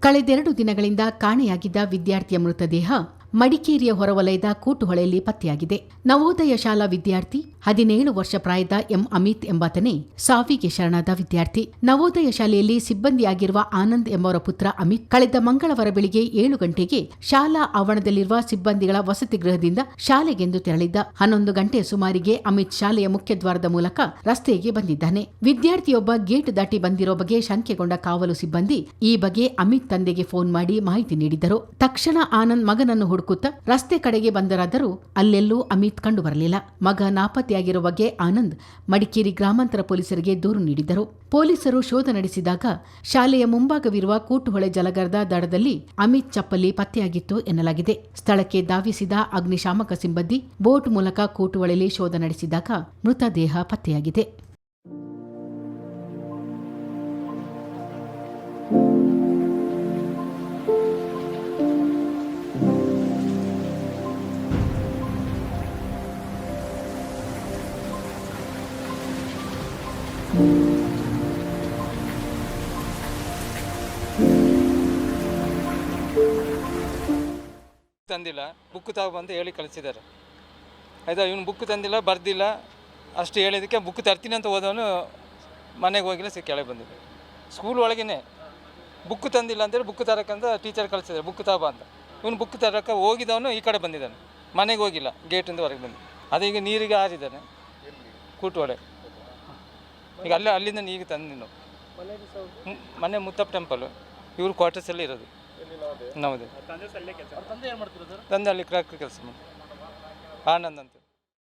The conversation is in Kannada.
ಕಳೆದೆರಡು ದಿನಗಳಿಂದ ಕಾಣೆಯಾಗಿದ್ದ ವಿದ್ಯಾರ್ಥಿಯ ಮೃತದೇಹ ಮಡಿಕೇರಿಯ ಹೊರವಲಯದ ಕೂಟುಹೊಳೆಯಲ್ಲಿ ಪತ್ತೆಯಾಗಿದೆ. ನವೋದಯ ಶಾಲಾ ವಿದ್ಯಾರ್ಥಿ ಹದಿನೇಳು ವರ್ಷ ಪ್ರಾಯದ ಎಂ ಅಮಿತ್ ಎಂಬಾತನೇ ಸಾವಿಗೆ ಶರಣಾದ ವಿದ್ಯಾರ್ಥಿ. ನವೋದಯ ಶಾಲೆಯಲ್ಲಿ ಸಿಬ್ಬಂದಿಯಾಗಿರುವ ಆನಂದ್ ಎಂಬವರ ಪುತ್ರ ಅಮಿತ್ ಕಳೆದ ಮಂಗಳವಾರ ಬೆಳಿಗ್ಗೆ ಏಳು ಗಂಟೆಗೆ ಶಾಲಾ ಆವರಣದಲ್ಲಿರುವ ಸಿಬ್ಬಂದಿಗಳ ವಸತಿ ಗೃಹದಿಂದ ಶಾಲೆಗೆಂದು ತೆರಳಿದ್ದ. ಹನ್ನೊಂದು ಗಂಟೆ ಸುಮಾರಿಗೆ ಅಮಿತ್ ಶಾಲೆಯ ಮುಖ್ಯದ್ವಾರದ ಮೂಲಕ ರಸ್ತೆಗೆ ಬಂದಿದ್ದಾನೆ. ವಿದ್ಯಾರ್ಥಿಯೊಬ್ಬ ಗೇಟ್ ದಾಟಿ ಬಂದಿರೋ ಬಗ್ಗೆ ಶಂಕೆಗೊಂಡ ಕಾವಲು ಸಿಬ್ಬಂದಿ ಈ ಬಗ್ಗೆ ಅಮಿತ್ ತಂದೆಗೆ ಫೋನ್ ಮಾಡಿ ಮಾಹಿತಿ ನೀಡಿದ್ದರು. ತಕ್ಷಣ ಆನಂದ್ ಮಗನನ್ನು ಹುಡುಕುತ್ತಾ ರಸ್ತೆ ಕಡೆಗೆ ಬಂದರಾದರೂ ಅಲ್ಲೆಲ್ಲೂ ಅಮಿತ್ ಕಂಡು ಬರಲಿಲ್ಲ ಮಗ ನಾಪತ್ತೆಯಾಗಿರುವ ಬಗ್ಗೆ ಆನಂದ್ ಮಡಿಕೇರಿ ಗ್ರಾಮಾಂತರ ಪೊಲೀಸರಿಗೆ ದೂರು ನೀಡಿದ್ದರು. ಪೊಲೀಸರು ಶೋಧ ನಡೆಸಿದಾಗ ಶಾಲೆಯ ಮುಂಭಾಗವಿರುವ ಕೂಟುಹೊಳೆ ಜಲಗರದ ದಡದಲ್ಲಿ ಅಮಿತ್ ಚಪ್ಪಲಿ ಪತ್ತೆಯಾಗಿತ್ತು ಎನ್ನಲಾಗಿದೆ. ಸ್ಥಳಕ್ಕೆ ಧಾವಿಸಿದ ಅಗ್ನಿಶಾಮಕ ಸಿಬ್ಬಂದಿ ಬೋಟ್ ಮೂಲಕ ಕೂಟುಹೊಳೆಯಲ್ಲಿ ಶೋಧ ನಡೆಸಿದಾಗ ಮೃತದೇಹ ಪತ್ತೆಯಾಗಿದೆ. ತಂದಿಲ್ಲ ಬುಕ್ ತಗೊಬಂದು ಹೇಳಿ ಕಳಿಸಿದ್ದಾರೆ. ಆಯಿತಾ ಇವನು ಬುಕ್ ತಂದಿಲ್ಲ ಬರ್ದಿಲ್ಲ ಅಷ್ಟು ಹೇಳಿದ್ದಕ್ಕೆ ಬುಕ್ ತರ್ತೀನಿ ಅಂತ ಹೋದವನು ಮನೆಗೆ ಹೋಗಿಲ್ಲ ಸಿ ಕೆಳಗೆ ಬಂದಿದ್ದೆ. ಸ್ಕೂಲ್ ಒಳಗೇನೆ ಬುಕ್ ತಂದಿಲ್ಲ ಅಂದರೆ ಬುಕ್ ತರಕ್ಕಂತ ಟೀಚರ್ ಕಳಿಸಿದ್ದಾರೆ ಬುಕ್ ತಗೋ ಅಂತ. ಇವನು ಬುಕ್ ತರಕ್ಕೆ ಹೋಗಿದವನು ಈ ಕಡೆ ಬಂದಿದ್ದಾನೆ. ಮನೆಗೆ ಹೋಗಿಲ್ಲ ಗೇಟಿಂದ ಹೊರಗೆ ಬಂದು ಅದೀಗ ನೀರಿಗೆ ಹಾರಿದ್ದಾನೆ ಕೂಟೋಡೆ ಈಗ ಅಲ್ಲೇ ಅಲ್ಲಿಂದ ನೀಗೆ ತಂದು ನಾವು ಹ್ಮ್, ಮನೆ ಮುತ್ತಪ್ಪ ಟೆಂಪಲು ಕ್ವಾರ್ಟರ್ಸ್ ಎಲ್ಲ ಇರೋದು. ನಮ್ಮದು? ತಂದೆ ಅಲ್ಲಿ ಕ್ರಾಕ್ ಕೆಲಸ ಮಾಡಿ ಆನಂದ್ ಅಂತ.